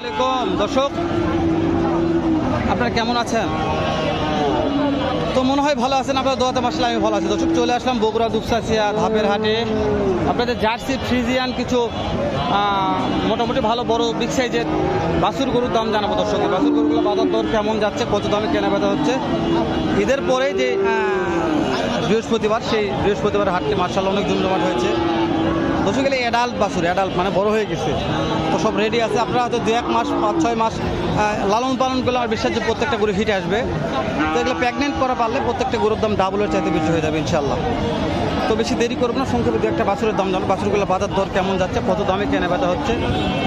আলাইকুম দর্শক, আপনারা কেমন আছেন? তো মনে হয় ভালো আছেন, আপনার দোয়াতে মাসলে আমি ভালো আছি। দর্শক, চলে আসলাম বগুড়া দুপসাচিয়া ধাপের হাটে। আপনাদের জার্সি, ফ্রিজিয়ান কিছু মোটামুটি ভালো বড় বিগ সাইজের বাসুর গরুর দাম জানাব দর্শকের বাসুর গরুগুলো বাজার দর কেমন যাচ্ছে, কত দামে কেনা বেচা হচ্ছে? ঈদের পরে যে বৃহস্পতিবার, সেই বৃহস্পতিবার হাটটি মার্শাল অনেক জমজমাট হয়েছে। দর্শক এলে অ্যাডাল্ট বাছুর অ্যাডাল্ট মানে বড় হয়ে গেছে। তো সব রেডি আছে। আপনারা হয়তো দু এক মাস, পাঁচ, ছয় মাস লালন পালন করলে আমার বিশ্বাস যে প্রত্যেকটা গরু হিটে আসবে। তো এগুলো প্রেগনেন্ট করা পারলে প্রত্যেকটা গরুর দাম ডাবলের চাইতে বেশি হয়ে যাবে ইনশাল্লাহ তো বেশি দেরি করব না, সংক্ষেপে দু একটা বাছুরের দাম জানো বাছুরগুলো বাজার দর কেমন যাচ্ছে, কত দামে কেনা বেচা হচ্ছে,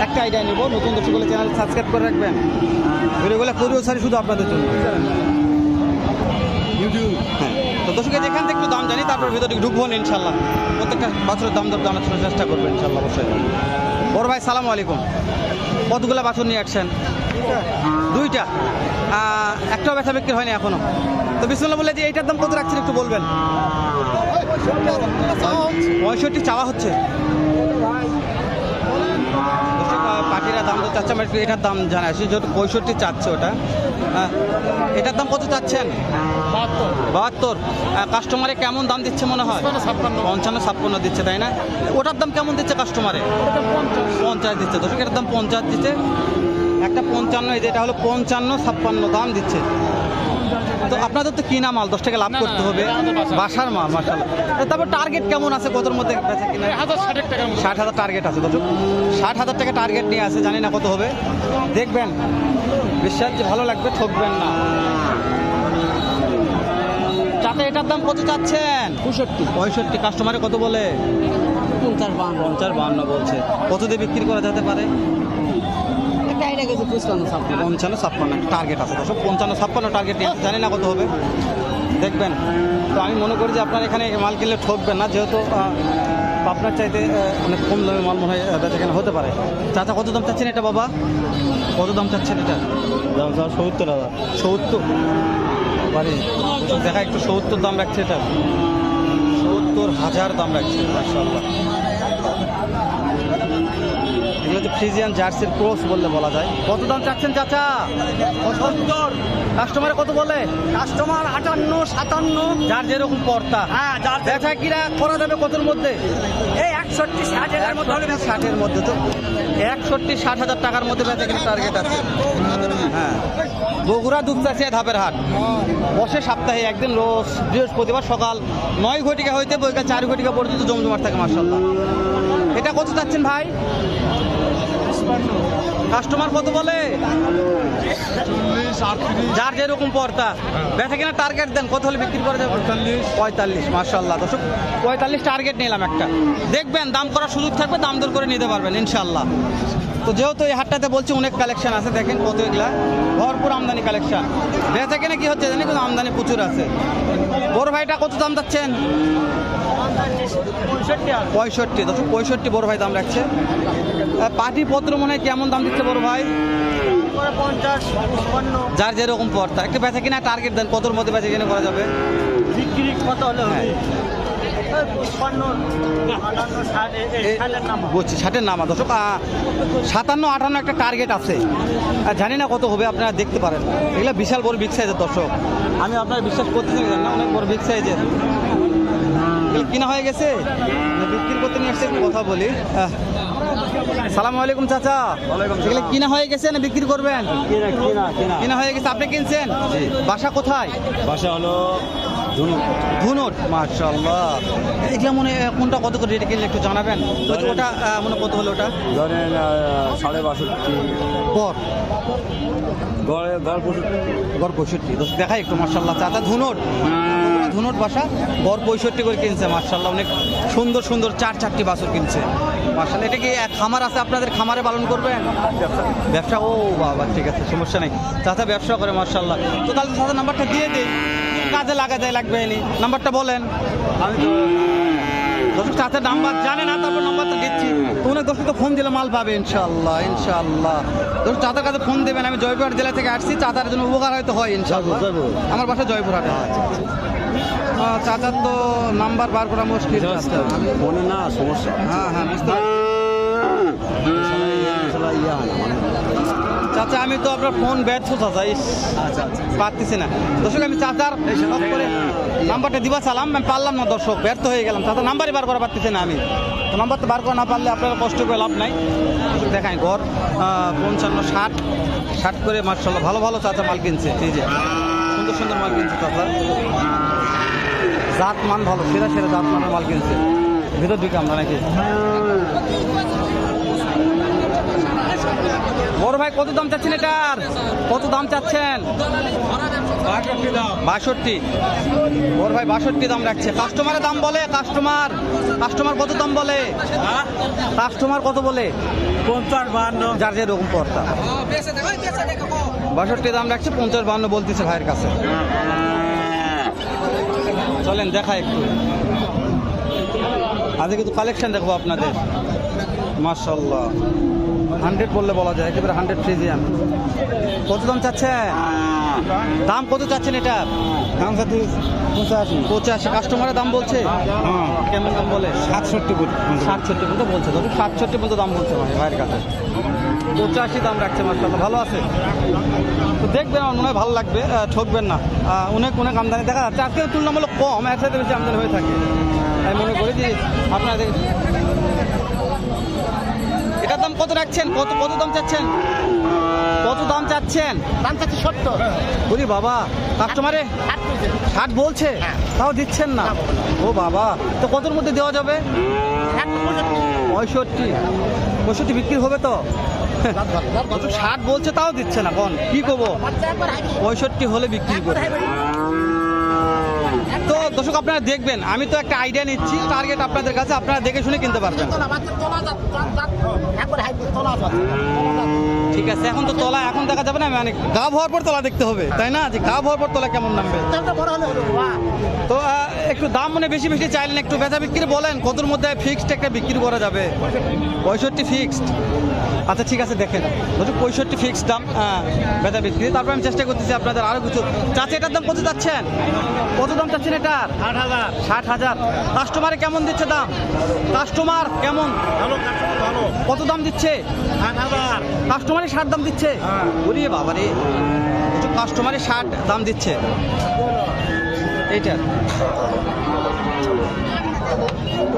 একটা আইডিয়া নেব। নতুন দর্শকগুলো চ্যানেল সাবস্ক্রাইব করে রাখবেন। ভিডিওগুলো করিও সারি শুধু আপনাদের জন্য। হ্যাঁ। তো দর্শকের যেখান থেকে একটু দাম জানি, তারপর ভিতরে ঢুকবো ইনশাল্লাহ প্রত্যেকটা বাছুরের দাম দর জানার জন্য চেষ্টা করবেন ইনশাল্লাহ অবশ্যই। বড় ভাই, সালাম আলাইকুম। কতগুলো বাছুর নিয়ে আসছেন? দুইটা। একটাও ব্যথা বিক্রি হয়নি এখনও। তো বিসমুল্লাহ বলে যে এইটার দাম কত রাখছেন একটু বলবেন? পঁয়ষট্টি চাওয়া হচ্ছে। পাখিরা দাম তো চাচ্ছে আমরা একটু এটার দাম জানাই। আসি যেহেতু পঁয়ষট্টি চাচ্ছে ওটা এটার দাম কত চাচ্ছেন? বাহাত্তর। কাস্টমারে কেমন দাম দিচ্ছে মনে হয়? পঞ্চান্ন ছাপ্পান্ন। দিচ্ছে তাই না? ওটার দাম কেমন দিচ্ছে কাস্টমারে পঞ্চাশ। দিচ্ছে। দর্শক এটার দাম পঞ্চাশ দিচ্ছে। একটা পঞ্চান্ন যেটা হলো পঞ্চান্ন ছাপ্পান্ন দাম দিচ্ছে। আপনাদের তো কিনা মাল? দশ টাকা লাভ করতে হবে। বাসার মাল। মাসাল তারপর টার্গেট কেমন আছে কতর মধ্যে বেচা কিনা? ষাট হাজার টার্গেট আছে দর্শক। ষাট হাজার টাকা টার্গেট নিয়ে আছে জানি না কত হবে। দেখবেন বিশ্বাস যে ভালো লাগবে ঠকবেন না। চাচা এটার দাম কত চাচ্ছেন? পঁয়ষট্টি। পঁয়ষট্টি। কাস্টমারে কত বলে? পঞ্চাশ বান্ন পঞ্চাশ বাহান্ন বলছে। কত দিয়ে বিক্রি করা যেতে পারে? ছাপ্পান্ন পঞ্চান্ন ছাপ্পান্ন টার্গেট আছে। দর্শক পঞ্চান্ন ছাপ্পান্ন টার্গেট জানি না কত হবে। দেখবেন। তো আমি মনে করি যে আপনার এখানে মাল কিনলে ঠকবেন না যেহেতু আপনার চাইতে অনেক কম দামে মাল মনে হয় এখানে হতে পারে। চাচা কত দাম চাচ্ছেন এটা বাবা? কত দাম চাচ্ছেন এটা? দাম স্যার সত্তর হাজার। সত্তর? বাড়ি দেখা একটু সত্তর দাম রাখছে এটা। সত্তর হাজার দাম রাখছে মার্শাল্লাহ এগুলো হচ্ছে ফ্রিজিয়ান জার্সির ক্রস বললে বলা যায়। কত দাম চাচ্ছেন চাচা? সত্তর। কাস্টমারে কত বলে? কাস্টমার আটান্ন সাতান্ন। যার যেরকম পর্তা হ্যাঁ যার বেচা কিরা করা যাবে কতর মধ্যে? এই একষট্টি ষাট এর মধ্যে। ষাটের মধ্যে তো। একষট্টি ষাট হাজার টাকার মধ্যে বেচা কিনা টার্গেট আছে। হ্যাঁ। বগুড়া দুপচাচিয়া ধাপের হাট। বসে সপ্তাহে একদিন রোজ বৃহস্পতিবার সকাল নয় ঘটিকা হইতে বৈকাল চার ঘটিকা পর্যন্ত জমজমাট থাকে মার্শাল্লাহ এটা কত চাচ্ছেন ভাই? কাস্টমার কত বলে? যার যেরকম পর্তা বেচা কিনা টার্গেট দেন কত হলে বিক্রি করা যাবে? পঁয়তাল্লিশ। পঁয়তাল্লিশ মার্শাল্লাহ দর্শক পঁয়তাল্লিশ টার্গেট নিলাম একটা। দেখবেন দাম করার সুযোগ থাকবে দাম দর করে নিতে পারবেন ইনশাল্লাহ তো যেহেতু এই হাটটাতে বলছি অনেক কালেকশন আছে দেখেন কত এগুলা। ভরপুর আমদানি কালেকশন বেচা কিনা কি হচ্ছে জানি কিন্তু আমদানি প্রচুর আছে। বড় ভাইটা কত দাম যাচ্ছেন পঁয়ষট্টি দশ পঁয়ষট্টি বড় ভাই দাম রাখছে। পাটি পত্র মনে হয় কেমন দাম দিচ্ছে বড় ভাই? যার যেরকম পড়তা একটু বেচা কিনা টার্গেট দেন কতর মধ্যে বেচা কিনা করা যাবে? বিক্রি কত হলে হবে? হ্যাঁ। বলছি ষাটের নামা দর্শক সাতান্ন আটান্ন একটা টার্গেট আছে। আর জানি না কত হবে আপনারা দেখতে পারেন। এগুলো বিশাল বড় বিগ সাইজের দর্শক। আমি আপনার বিশ্বাস করতেছি না না অনেক বড় বিগ সাইজের কিনা হয়ে গেছে? বিক্রি করতে নিয়ে আসছে কথা বলি। সালাম আলাইকুম চাচা। এগুলো কিনা হয়ে গেছে না বিক্রি করবেন? কিনা হয়ে গেছে আপনি কিনছেন? বাসা কোথায়? বাসা হলো ধুনুট এগুলো মনে কোনটা কত করে রেটে কিনলে একটু জানাবেন। ওটা মনে কত হলো ওটা? ধরেন সাড়ে বাষট্টি। গড়ে পঁয়ষট্টি। দেখাই একটু মার্শাল্লাহ চাচা ধুনুট ধুনুট বাসা? গড় পঁয়ষট্টি করে কিনছে মার্শাল্লাহ অনেক সুন্দর সুন্দর চার চারটি বাছুর কিনছে। মার্শাল্লাহ এটা কি খামার আছে আপনাদের? খামারে পালন করবেন? ব্যবসা। ও বাবা ঠিক আছে সমস্যা নেই। চাচা ব্যবসা করে মার্শাল্লাহ তো তাহলে চাচা নাম্বারটা দিয়ে দিই। কাজে লাগা যায় লাগবে নি নাম্বারটা বলেন। আমি তো দর্শক নাম্বার জানে না তারপর নাম্বারটা দিচ্ছি। দর্শক ফোন দিলে মাল পাবে ইনশাল্লাহ ইনশাল্লাহ দর্শক চাচার কাছে ফোন দেবেন আমি জয়পুরহাট জেলা থেকে আসছি জন্য উপকার হয়তো হয় ইনশাল্লাহ আমার বাসা জয়পুরহাটে। আহ, চাচার তো নাম্বার বার করা মুশকিল। ফোনে না সমস্যা। হ্যাঁ হ্যাঁ বুঝতে চাচা আমি তো আপনার ফোন ব্যর্থ চাচা আচ্ছা আচ্ছা। পারতেছি না। দর্শক আমি চাচার নাম্বারটা দিবা চালাম আমি পারলাম না দর্শক ব্যর্থ হয়ে গেলাম। চাচা নাম্বারই বার করা পারতেছি না আমি। তো নাম্বার তো বার করা না পারলে আপনারা কষ্ট করে লাভ নাই। দেখাই ঘর পঞ্চান্ন ষাট ষাট করে মার্শাল্লাহ ভালো ভালো চাচা মাল কিনছে। এই যে সুন্দর সুন্দর মাল কিনছে চাচা। জাত মান ভালো সেরা সেরা জাত মানের মাল কিনছে। ভিতর দিকে আমরা নাকি? বড় ভাই কত দাম চাচ্ছেন এটার কত দাম চাচ্ছেন? বাষট্টি। ওর ভাই বাষট্টি দাম রাখছে। কাস্টমারের দাম বলে কাস্টমার। কাস্টমার কত দাম বলে? কাস্টমার কত বলে? পঞ্চাশ বাহান্ন। যার যেরকম পড়তা বাষট্টি দাম রাখছে পঞ্চাশ বান্ন বলতেছে ভাইয়ের কাছে। চলেন দেখা একটু। আজকে কিন্তু কালেকশন দেখব আপনাদের। মার্শাল্লাহ হান্ড্রেড বললে বলা যায় একেবারে হান্ড্রেড ফ্রিজিয়ান কত দাম চাচ্ছে দাম কত চাচ্ছেন এটা? দাম সাথে পঁচাশি। পঁচাশি। কাস্টমারের দাম বলছে? হ্যাঁ। কেমন দাম বলে? সাতষট্টি সাতষট্টি পর্যন্ত বলছে। ধরুন সাতষট্টি পর্যন্ত দাম বলছে ভাই ভাইয়ের কাছে। পঁচাশি দাম রাখছে মার্শাল্লাহ ভালো আছে। তো দেখবেন আমার মনে হয় ভালো লাগবে ঠকবেন না। অনেক অনেক আমদানি। দেখা যাচ্ছে আজকে তুলনামূলক কম একসাথে বেশি আমদানি হয়ে থাকে। আমি মনে করি যে আপনাদের এটার দাম কত রাখছেন? কত কত দাম চাচ্ছেন? কত দাম চাচ্ছেন? দাম চাচ্ছি সত্তর। বলি বাবা কাস্টমারে ষাট বলছে। তাও দিচ্ছেন না। ও বাবা তো কতর মধ্যে দেওয়া যাবে? পঁয়ষট্টি। পঁয়ষট্টি বিক্রি হবে তো? ষাট বলছে তাও দিচ্ছে না কোন? কি করব? পঁয়ষট্টি হলে বিক্রি করব। দর্শক, আপনারা দেখবেন, আমি তো একটা আইডিয়া নিচ্ছি টার্গেট আপনাদের কাছে, আপনারা দেখে শুনে কিনতে পারবেন। ঠিক আছে, এখন তো তলা, এখন দেখা যাবে না মানে গাভ হওয়ার পর তলা দেখতে হবে, তাই না? যে গাভ হওয়ার পর তলা কেমন নামবে? তো একটু দাম মানে বেশি বেশি চাইলেন একটু বেচা বিক্রি বলেন, কতর মধ্যে ফিক্সড একটা বিক্রি করা যাবে? পঁয়ষট্টি ফিক্সড আচ্ছা ঠিক আছে, দেখেন। ধরুন পঁয়ষট্টি ফিক্সড দাম হ্যাঁ বেচা বিক্রি। তারপর আমি চেষ্টা করতেছি আপনাদের আরও কিছু। চাচা, এটার দাম কত যাচ্ছেন? কত দাম চাচ্ছেন আট হাজার। ষাট হাজার। কাস্টমারে কেমন দিচ্ছে দাম? কাস্টমার কেমন? কত দাম দিচ্ছে? কাস্টমারে ষাট দাম দিচ্ছে? বলিয়ে বাবারে। বাবা রে কাস্টমারে ষাট দাম দিচ্ছে। এইটা।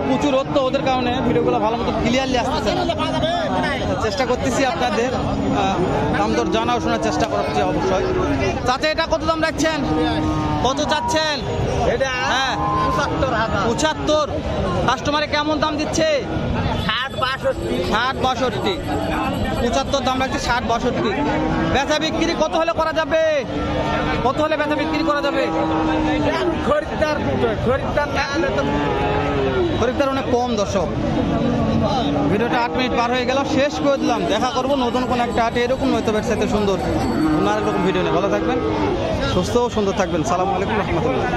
প্রচুর রোদ তো ওদের কারণে ভিডিওগুলো ভালো মতো ক্লিয়ারলি আসতেছে না। চেষ্টা করতেছি আপনাদের দাম দর জানাও শোনার চেষ্টা করছি অবশ্যই। চাচা এটা কত দাম রাখছেন? কত চাচ্ছেন? এটা হ্যাঁ। পঁচাত্তর কাস্টমারে কেমন দাম দিচ্ছে? ষাট বাষট্টি। ষাট বাষট্টি। পঁচাত্তর দাম রাখছে ষাট বাষট্টি। বেচা বিক্রি কত হলে করা যাবে? কত হলে বেচা বিক্রি করা যাবে? খরিদ্দার খরিদ্দার খরিদ্দার অনেক কম দর্শক। ভিডিওটা আট মিনিট পার হয়ে গেল, শেষ করে দিলাম। দেখা করব নতুন কোনো একটা আটে, এরকম নয়তো সাথে সুন্দর। অন্য রকম ভিডিও নিয়ে। ভালো থাকবেন, সুস্থ ও সুন্দর থাকবেন। সালামু আলাইকুম রহমতুল্লাহ।